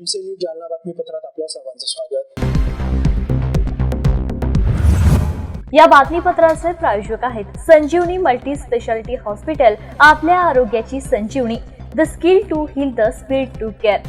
MC news Jalna बातमीपत्रात आपल्या सर्वांचं स्वागत. या बातमीपत्राचे प्रायोजक आहेत संजीवनी मल्टी स्पेशालिटी हॉस्पिटल आपल्या आरोग्याची संजीवनी. The skill to heal the speed to care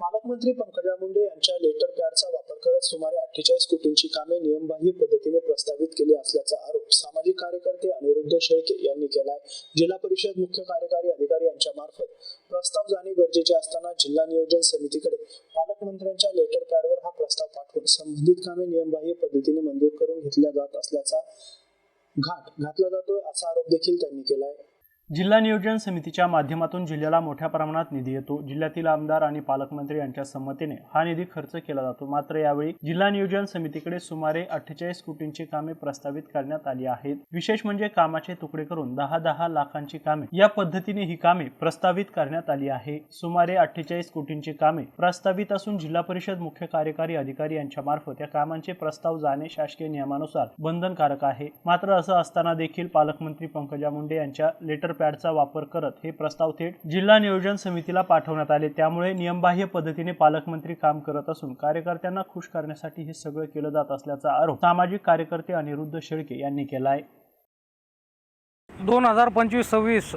पालकमंत्री पंकजा मुंडे यांच्या लेटर पॅडचा खरंच सुमारे अठ्ठेचाळीस कोटींची कामे नियमबाह्य पद्धतीने प्रस्तावित केली असल्याचा आरोप सामाजिक कार्यकर्ते अनिरुद्ध शेळके यांनी केलाय. जिल्हा परिषद मुख्य कार्यकारी अधिकारी यांच्या मार्फत प्रस्ताव जाणे गरजेचे असताना जिल्हा नियोजन समितीकडे पालकमंत्र्यांच्या लेटर पॅडवर हा प्रस्ताव पाठवून संबंधित कामे नियमबाह्य पद्धतीने मंजूर करून घेतल्या जात असल्याचा घाट घातला जातोय असा आरोप देखील त्यांनी केलाय. जिल्हा नियोजन समितीच्या माध्यमातून जिल्ह्याला मोठ्या प्रमाणात निधी येतो. जिल्ह्यातील आमदार आणि पालकमंत्री यांच्या संमतीने हा निधी खर्च केला जातो. मात्र यावेळी जिल्हा नियोजन समितीकडे सुमारे अठ्ठेचाळीस कोटींची कामे प्रस्तावित करण्यात आली आहेत. विशेष म्हणजे कामाचे तुकडे करून दहा दहा लाखांची कामे या पद्धतीने ही कामे प्रस्तावित करण्यात आली आहे. सुमारे अठ्ठेचाळीस कोटींची कामे प्रस्तावित असून जिल्हा परिषद मुख्य कार्यकारी अधिकारी यांच्या मार्फत या कामांचे प्रस्ताव जाणे शासकीय नियमानुसार बंधनकारक आहे. मात्र असं असताना देखील पालकमंत्री पंकजा मुंडे यांच्या लेटर पॅडचा वापर करत हे प्रस्ताव थेट जिल्हा नियोजन समितीला पाठवण्यात आले. त्यामुळे नियमबाह्य पद्धतीने पालकमंत्री काम करत असून कार्यकर्त्यांना खुश करण्यासाठी हे सगळं केलं जात असल्याचा आरोप सामाजिक कार्यकर्ते अनिरुद्ध शेळके यांनी केला आहे दोन हजार पंचवीस सव्वीस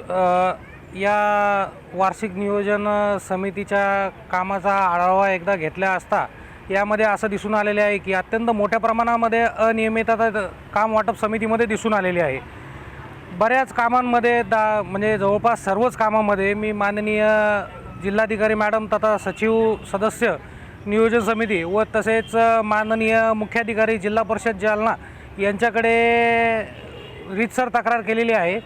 या वार्षिक नियोजन समितीच्या कामाचा आढावा एकदा घेतला असता यामध्ये असं दिसून आलेले आहे की अत्यंत मोठ्या प्रमाणामध्ये अनियमितता काम वाटप समितीमध्ये दिसून आलेली आहे. बऱ्याच कामांमध्ये दा म्हणजे जवळपास सर्वच कामामध्ये मी माननीय जिल्हाधिकारी मॅडम तथा सचिव सदस्य नियोजन समिती व तसेच माननीय मुख्याधिकारी जिल्हा परिषद जालना यांच्याकडे रीतसर तक्रार केलेली आहे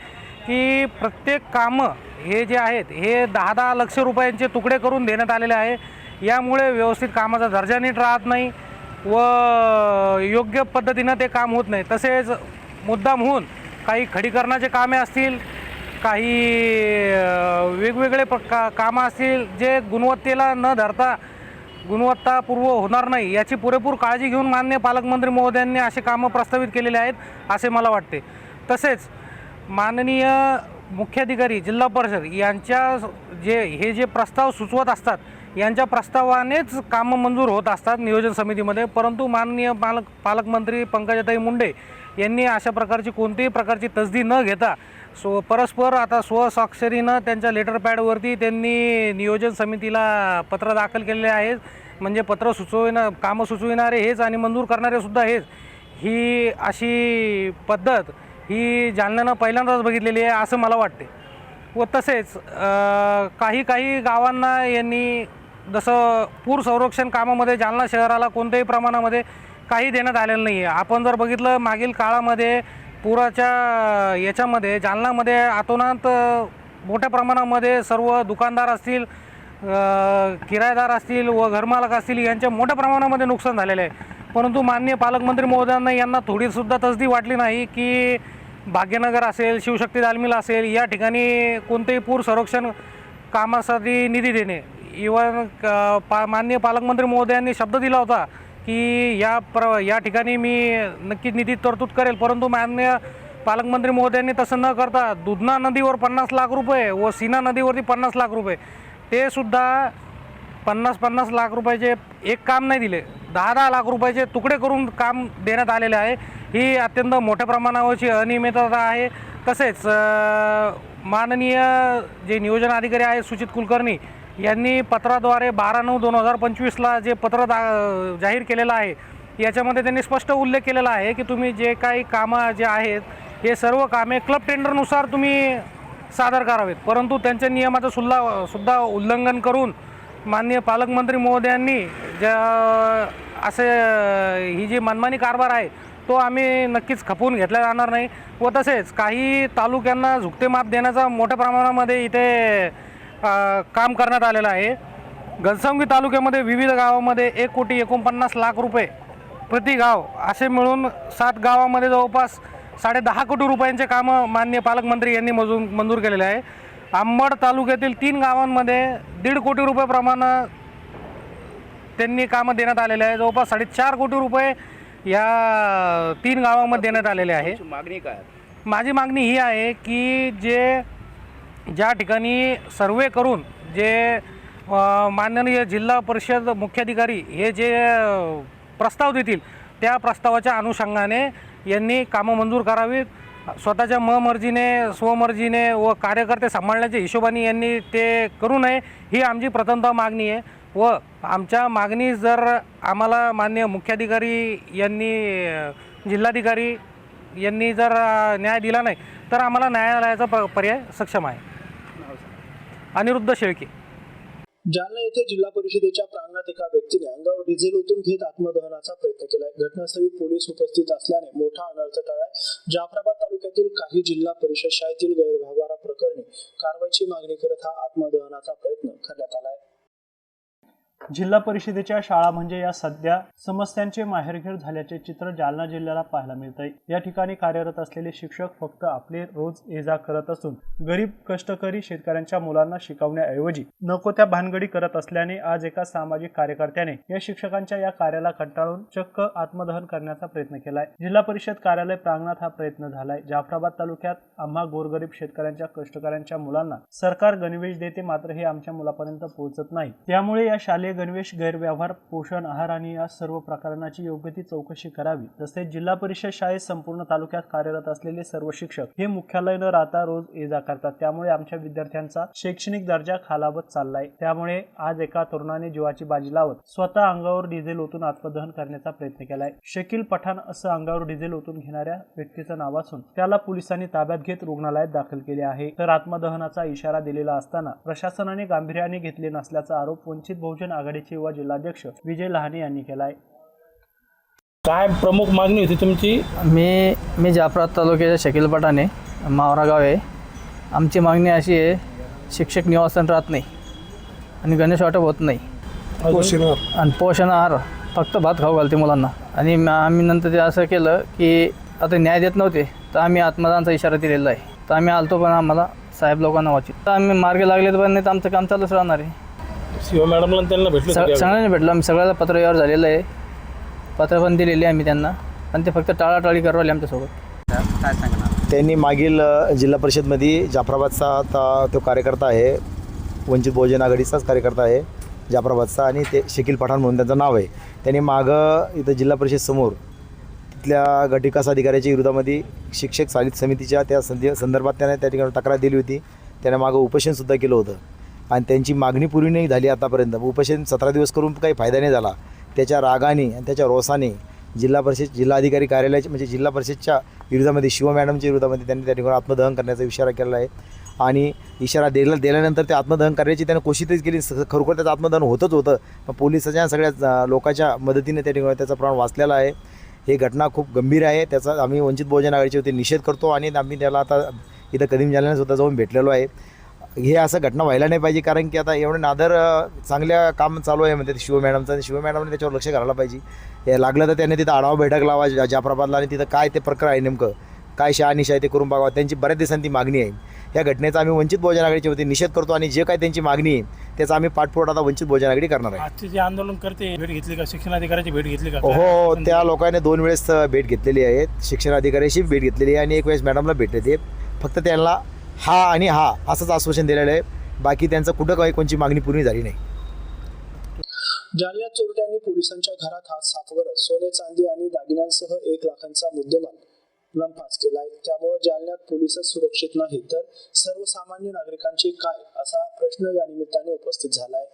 की प्रत्येक कामं हे जे आहेत हे दहा दहा लक्ष रुपयांचे तुकडे करून देण्यात आलेले आहे. यामुळे व्यवस्थित कामाचा दर्जा नीट राहत नाही व योग्य पद्धतीनं ते काम होत नाही. तसेच मुद्दामहून काही खडीकरणाचे कामे असतील काही वेगवेगळे प का कामं असतील जे गुणवत्तेला न धरता गुणवत्तापूर्व होणार नाही याची पुरेपूर काळजी घेऊन मान्य पालकमंत्री महोदयांनी असे कामं प्रस्तावित केलेले आहेत असे मला वाटते. तसेच माननीय मुख्याधिकारी जिल्हा परिषद यांच्या जे हे जे प्रस्ताव सुचवत असतात यांच्या प्रस्तावानेच कामं मंजूर होत असतात नियोजन समितीमध्ये. परंतु माननीय पालक पालकमंत्री पंकजाताई मुंडे यांनी अशा प्रकारची कोणतीही प्रकारची तसदी न घेता सो परस्पर आता स्वस्वाक्षरीनं त्यांच्या लेटर पॅडवरती त्यांनी नियोजन समितीला पत्र दाखल केलेले आहेत म्हणजे पत्र सुचविणं कामं सुचविणारे हेच आणि मंजूर करणारे सुद्धा हेच. ही अशी पद्धत ही जालन्यानं पहिल्यांदाच बघितलेली आहे असं मला वाटते. व तसेच काही काही गावांना यांनी जसं पूर संरक्षण कामामध्ये जालना शहराला कोणत्याही प्रमाणामध्ये काही देण्यात आलेलं नाही आहे आपण जर बघितलं मागील काळामध्ये पुराच्या याच्यामध्ये जालनामध्ये आतोनात मोठ्या प्रमाणामध्ये सर्व दुकानदार असतील किरायदार असतील व घरमालक असतील यांच्या मोठ्या प्रमाणामध्ये नुकसान झालेलं आहे. परंतु माननीय पालकमंत्री महोदयांना यांना थोडीसुद्धा तसदी वाटली नाही की भाग्यनगर असेल शिवशक्ती दालमिल असेल या ठिकाणी कोणतेही पूर संरक्षण कामासाठी निधी देणे. इवन क- पा माननीय पालकमंत्री महोदयांनी शब्द दिला होता की या प्र या ठिकाणी मी नक्कीच निधी तरतूद करेल परंतु माननीय पालकमंत्री महोदयांनी तसं न करता दुधना नदीवर पन्नास लाख रुपये व सीना नदीवरती पन्नास लाख रुपये ते सुद्धा पन्नास पन्नास लाख रुपयाचे एक काम नाही दिले. दहा दहा लाख रुपयाचे तुकडे करून काम देण्यात आलेले आहे. ही अत्यंत मोठ्या प्रमाणावरची अनियमितता आहे. तसेच माननीय जे नियोजन अधिकारी आहेत सुचित कुलकर्णी यांनी पत्राद्वारे बारा नऊ दोन हजार पंचवीसला जे पत्र दा जाहीर केलेलं आहे याच्यामध्ये त्यांनी स्पष्ट उल्लेख केलेला आहे की तुम्ही जे काही कामं जे आहेत हे सर्व कामे क्लब टेंडरनुसार तुम्ही सादर करावेत. परंतु त्यांच्या नियमाचं सुद्धा सुद्धा उल्लंघन करून माननीय पालकमंत्री महोदयांनी ज्या असे ही जी मनमानी कारभार आहे तो आम्ही नक्कीच खपवून घेतला जाणार नाही व तसेच काही तालुक्यांना झुकते माप देण्याचा मोठ्या प्रमाणामध्ये इथे काम करण्यात आलेलं आहे. घनसावंगी तालुक्यामध्ये विविध गावामध्ये एक कोटी एकोणपन्नास लाख रुपये प्रति गाव असे मिळून सात गावामध्ये जवळपास साडे दहा कोटी रुपयांचे कामं माननीय पालकमंत्री यांनी मजूर मंजूर केलेले आहे. आंबड तालुक्यातील तीन गावांमध्ये दीड कोटी रुपये प्रमाणं त्यांनी कामं देण्यात आलेले आहे. जवळपास साडेचार कोटी रुपये या तीन गावामध्ये देण्यात आलेले आहे. मागणी काय माझी मागणी ही आहे की जे ज्या ठिकाणी सर्वे करून जे माननीय जिल्हा परिषद मुख्याधिकारी हे जे प्रस्ताव देतील त्या प्रस्तावाच्या अनुषंगाने यांनी कामं मंजूर करावीत. स्वतःच्या ममर्जीने स्वमर्जीने व कार्यकर्ते सांभाळण्याच्या हिशोबाने यांनी ते करू नये ही आमची प्रथमतः मागणी आहे. व आमच्या मागणी जर आम्हाला मान्य मुख्याधिकारी यांनी जिल्हाधिकारी यांनी जर न्याय दिला नाही तर आम्हाला न्यायालयाचा प पर्याय सक्षम आहे. अनिरुद्ध शेळके. जालना येथे जिल्हा परिषदेच्या प्रांगणात एका व्यक्तीने अंगावर डिझेल ओतून घेत आत्मदहनाचा प्रयत्न केलाय. घटनास्थळी पोलीस उपस्थित असल्याने मोठा अनर्थ टळाय. जाफराबाद तालुक्यातील काही जिल्हा परिषद शाळेतील गैरव्यवहाराप्रकरणी कारवाईची मागणी करत हा आत्मदहनाचा प्रयत्न करण्यात आलाय. जिल्हा परिषदेच्या शाळा म्हणजे या सध्या समस्यांचे माहेरघेर झाल्याचे चित्र जालना जिल्ह्याला पाहायला मिळतंय. या ठिकाणी कार्यरत असलेले शिक्षक फक्त आपले रोज ये जा करत असून गरीब कष्टकरी शेतकऱ्यांच्या मुलांना शिकवण्याऐवजी नको त्या भानगडी करत असल्याने आज एका सामाजिक कार्यकर्त्याने या शिक्षकांच्या या कार्याला कंटाळून चक्क आत्मदहन करण्याचा प्रयत्न केलाय. जिल्हा परिषद कार्यालय प्रांगणात हा प्रयत्न झालाय. जाफराबाद तालुक्यात आम्हा गोरगरीब शेतकऱ्यांच्या कष्टकऱ्यांच्या मुलांना सरकार गणवेश देते मात्र हे आमच्या मुलापर्यंत पोहोचत नाही. त्यामुळे या शालेय गणवेश गैरव्यवहार पोषण आहार आणि या सर्व प्रकरणाची योग्य ती चौकशी करावी. तसेच जिल्हा परिषद शाळेत संपूर्ण तालुक्यात कार्यरत असलेले सर्व शिक्षक हे मुख्यालय न राहता रोज ये जा करतात. त्यामुळे आमच्या विद्यार्थ्यांचा शैक्षणिक दर्जा खालावत चाललाय. त्यामुळे आज एका तरुणाने जीवाची बाजी लावत स्वतः अंगावर डिझेल ओतून आत्मदहन करण्याचा प्रयत्न केलाय. शकील पठाण असं अंगावर डिझेल ओतून घेणाऱ्या व्यक्तीचं नाव असून त्याला पोलिसांनी ताब्यात घेत रुग्णालयात दाखल केले आहे. तर आत्मदहनाचा इशारा दिलेला असताना प्रशासनाने गांभीर्याने घेतले नसल्याचा आरोप वंचित बहुजन आघाडीचे युवा जिल्हाध्यक्ष विजय लहाने यांनी केलाय. काय प्रमुख मागणी होती तुमची? मी मी जाफरात तालुक्याच्या शकील पठाणे मावरा गाव आहे. आमची मागणी अशी आहे शिक्षक निवासन राहत नाही आणि गणेश वाटप होत नाही. आणि पोषण आहार फक्त भात खाऊ घालते मुलांना. आणि म- आम्ही नंतर ते असं केलं की आता न्याय देत नव्हते तर आम्ही आत्मदानाचा इशारा दिलेला आहे. तर आम्ही आलतो पण आम्हाला साहेब लोकांना वाचित तर आम्ही मार्गे लागले तर पण नाही तर आमचं काम चालूच राहणार आहे. शिव मॅडमला आणि त्यांना भेटले सगळ्यांनी भेटलं. आम्ही सगळ्याला पत्र व्यवहार झालेलं आहे. पत्र पण दिलेली आहे आम्ही त्यांना. पण ते फक्त टाळाटाळी करवाले आमच्यासोबत त्यांनी मागील अ, जिल्हा परिषदमध्ये जाफराबादचा आता तो कार्यकर्ता आहे. वंचित बहुजन आघाडीचाच कार्यकर्ता आहे जाफराबादचा. आणि ते शकील पठाण म्हणून त्यांचं नाव आहे. त्यांनी मागं इथं जिल्हा परिषद समोर तिथल्या गटविकास अधिकाऱ्याच्या विरोधामध्ये शिक्षक चालित समितीच्या त्या संधी संदर्भात त्याने त्या ठिकाणी तक्रार दिली होती. त्याने मागं उपोषणसुद्धा केलं होतं. आणि त्यांची मागणी पूर्वी नाही झाली आतापर्यंत. उपोषण सतरा दिवस करून काही फायदा नाही झाला. त्याच्या रागाने आणि त्याच्या रोसाने जिल्हा परिषद जिल्हाधिकारी कार्यालयाचे म्हणजे जिल्हा परिषदच्या विरोधामध्ये शिव मॅडमच्या विरोधामध्ये त्यांनी त्या ठिकाणी आत्मदहन करण्याचा इशारा केलेला आहे. आणि इशारा दिला दिल्यानंतर ते आत्मदहन करण्याची त्यानं कोशिशच केली. स- खरोखर त्याचं आत्मदहन होतच होतं. पण पोलिसाच्या सगळ्या लोकांच्या मदतीने त्या ठिकाणी त्याचा प्राण वाचलेला आहे. ही घटना खूप गंभीर आहे. त्याचा आम्ही वंचित बहुजन आघाडीचे होते निषेध करतो आणि आम्ही त्याला आता इथं कदीम जालन्यासुद्धा जाऊन भेटलेलो आहे. हे असं घटना व्हायला नाही पाहिजे कारण की आता एवढं नादर चांगल्या काम चालू आहे म्हणते शिव मॅडमचं आणि शिव मॅडमने त्याच्यावर लक्ष घालायला पाहिजे. हे लागलं तर त्यांनी तिथं आढावा बैठक लावा जाफराबादला आणि तिथं काय ते प्रकार आहे नेमकं. काय शहानिशा आहे ते करून बघावं. त्यांची बऱ्याच दिवसांनी ती मागणी आहे. या घटनेचा आम्ही वंचित बहुजन आघाडीच्या वतीने निषेध करतो आणि जे काय त्यांची मागणी आहे त्याचा आम्ही पाठपुरावा आता वंचित बहुजन आघाडी करणार आहे. आजचे जे आंदोलन करते भेट घेतली का? शिक्षण अधिकाऱ्याची भेट घेतली का? हो त्या लोकांनी दोन वेळेस भेट घेतलेली आहे. शिक्षण अधिकाऱ्याशी भेट घेतलेली आहे आणि एक वेळेस मॅडमला भेटले ते फक्त त्यांना हा आणि हा असंच आश्वासन दिलेलं आहे. बाकी त्यांचं कुठं काही कोणची मागणी पूर्ण झाली नाही. जालन्यात चोरट्यांनी पोलिसांच्या घरात हात साफ सोने चांदी आणि दागिन्यांसह एक लाखांचा मुद्देमाल लंपास केलाय त्यामुळे जालन्यात पोलिसच सुरक्षित नाही तर सर्वसामान्य नागरिकांची काय असा प्रश्न या निमित्ताने उपस्थित झालाय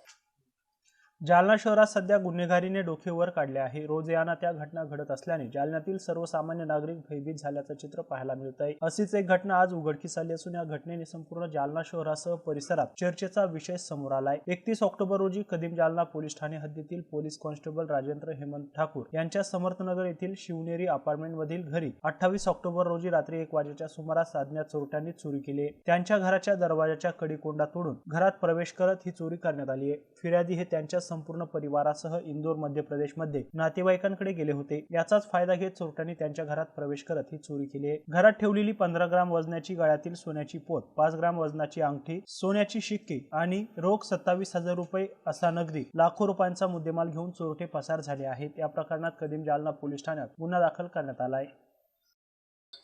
जालना शहरात सध्या गुन्हेगारीने डोके वर काढले आहे. रोज याना त्या घटना घडत असल्याने जालन्यातील सर्वसामान्य नागरिक भयभीत झाल्याचं चित्र पाहायला मिळत आहे. अशीच एक घटना आज उघडकीस आली असून या घटनेने संपूर्ण जालना शहरासह परिसरात चर्चेचा विषय समोर आलाय. एकतीस ऑक्टोबर रोजी कदीम जालना पोलीस ठाणे हद्दीतील पोलीस कॉन्स्टेबल राजेंद्र हेमंत ठाकूर यांच्या समर्थनगर येथील शिवनेरी अपार्टमेंट मधील घरी अठ्ठावीस ऑक्टोबर रोजी रात्री एक वाजेच्या सुमारास साधण्या चोरट्यांनी चोरी केली त्यांच्या घराच्या दरवाजाच्या कडीकोंडा तोडून घरात प्रवेश करत ही चोरी करण्यात आली आहे. फिर्यादी हे त्यांच्या संपूर्ण परिवारासह इंदोर मध्य प्रदेशमध्ये नातेवाईकांकडे गेले होते. याचाच फायदा घेत चोरट्यांनी त्यांच्या घरात प्रवेश करत ही चोरी केली आहे. घरात ठेवलेली पंधरा ग्राम वजनाची गळ्यातील सोन्याची पोत पाच ग्राम वजनाची अंगठी सोन्याची शिक्के आणि रोख सत्तावीस हजार रुपये असा नगदी लाखो रुपयांचा मुद्देमाल घेऊन चोरटे पसार झाले आहेत. या प्रकरणात कदीम जालना पोलीस ठाण्यात गुन्हा दाखल करण्यात आला आहे.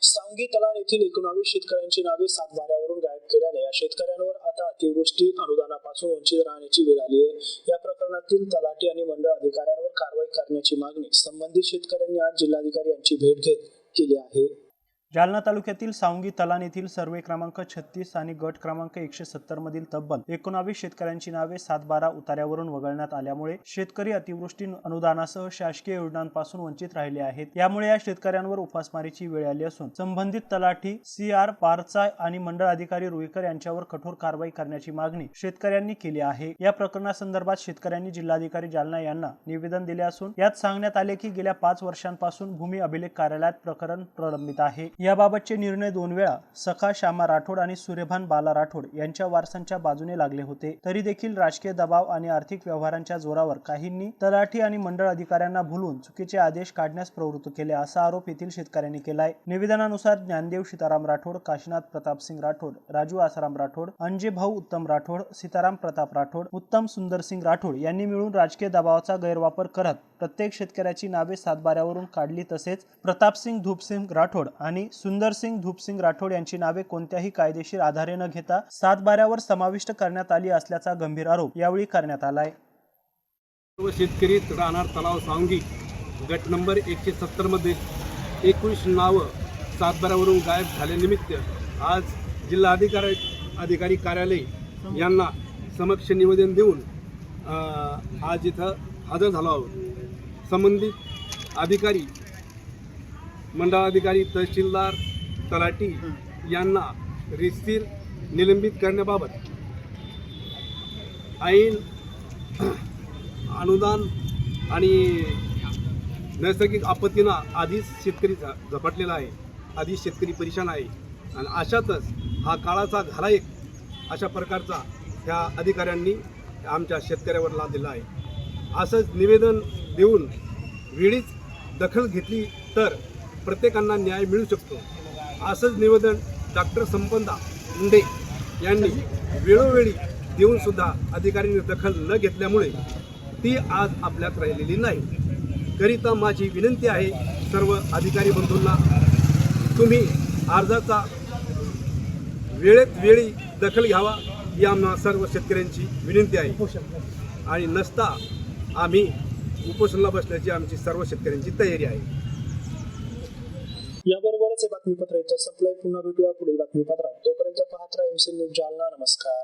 सांगी तलाव येथील एकोणावीस शेतकऱ्यांची नावे सातबाऱ्यावरून गायब केल्याने या शेतकऱ्यांवर आता अतिवृष्टी अनुदानापासून वंचित राहण्याची वेळ आली आहे. या प्रकरणातील तलाठी आणि मंडळ अधिकाऱ्यांवर कारवाई करण्याची मागणी संबंधित शेतकऱ्यांनी आज जिल्हाधिकारी यांची भेट घेत केली आहे. जालना तालुक्यातील सावंगी तलान येथील सर्वे क्रमांक छत्तीस आणि गट क्रमांक एकशे सत्तर मधील तब्बल एकोणावीस शेतकऱ्यांची नावे सात बारा उतार्यावरून वगळण्यात आल्यामुळे शेतकरी अतिवृष्टी अनुदानासह शासकीय योजनांपासून वंचित राहिले आहेत. यामुळे या शेतकऱ्यांवर उपासमारीची वेळ आली असून संबंधित तलाठी सी आर पारचा आणि मंडळ अधिकारी रुईकर यांच्यावर कठोर कारवाई करण्याची मागणी शेतकऱ्यांनी केली आहे. या प्रकरणासंदर्भात शेतकऱ्यांनी जिल्हाधिकारी जालना यांना निवेदन दिले असून यात सांगण्यात आले की गेल्या पाच वर्षांपासून भूमी अभिलेख कार्यालयात प्रकरण प्रलंबित आहे. याबाबतचे निर्णय दोन वेळा सखा श्यामा राठोड आणि सूर्यभान बाला राठोड यांच्या वारसांच्या बाजूने लागले होते. तरी देखील राजकीय दबाव आणि आर्थिक व्यवहारांच्या जोरावर काहींनी तलाठी आणि मंडळ अधिकाऱ्यांना भुलून चुकीचे आदेश काढण्यास प्रवृत्त केले असा आरोप येथील शेतकऱ्यांनी केलाय. निवेदनानुसार ज्ञानदेव सीताराम राठोड काशीनाथ प्रतापसिंग राठोड राजू आसाराम राठोड अंजे भाऊ उत्तम राठोड सीताराम प्रताप राठोड उत्तम सुंदरसिंग राठोड यांनी मिळून राजकीय दबावाचा गैरवापर करत प्रत्येक शेतकऱ्याची नावे सातबाऱ्यावरून काढली तसेच प्रतापसिंग धूपसिंग राठोड आणि सुंदरसिंग धूपसिंग राठोड यांची नावे कोणत्याही कायदेशीर आधारे न घेता सातबाऱ्यावर समाविष्ट करण्यात आली असल्याचा गंभीर आरोप यावेळी करण्यात आलाय. सर्व शेतकरी राहणार तलाव सांगी गट नंबर एकशे सत्तरमध्ये एकवीस नावं सातबाऱ्यावरून गायब झाल्यानिमित्त आज जिल्हा अधिकारी अधिकारी कार्यालय यांना समक्ष निवेदन देऊन आज इथं हजर झालो आहोत. संबंधित अधिकारी मंडळाधिकारी तहसीलदार तलाठी यांना रिस्तीर निलंबित करण्याबाबत ऐन अनुदान आणि नैसर्गिक आपत्तीनं आधीच शेतकरी झपाटलेला आहे आधीच शेतकरी परेशान आहे. आणि अशातच हा काळाचा घालायक अशा प्रकारचा ह्या अधिकाऱ्यांनी आमच्या शेतकऱ्यावर लादलेला आहे. असंच निवेदन देऊन वेळीच दखल घेतली तर प्रत्येकांना न्याय मिळू शकतो. असंच निवेदन डॉक्टर संपदा मुंडे यांनी वेळोवेळी देऊनसुद्धा अधिकाऱ्यांनी दखल न घेतल्यामुळे ती आज आपल्यात राहिलेली नाही. करिता माझी विनंती आहे सर्व अधिकारी बंधूंना तुम्ही अर्जाचा वेळेत वेळी दखल घ्यावा ही आम्हा सर्व शेतकऱ्यांची विनंती आहे. आणि नसता आम्ही उपोषणाला बसण्याची आमची सर्व शेतकऱ्यांची तयारी आहे. याबरोबरच हे बातमीपत्र इथं संपलंय. पुन्हा भेटूया पुढील बातमीपत्रात. तोपर्यंत पाहत राहा एमसी न्यूज जालना. नमस्कार.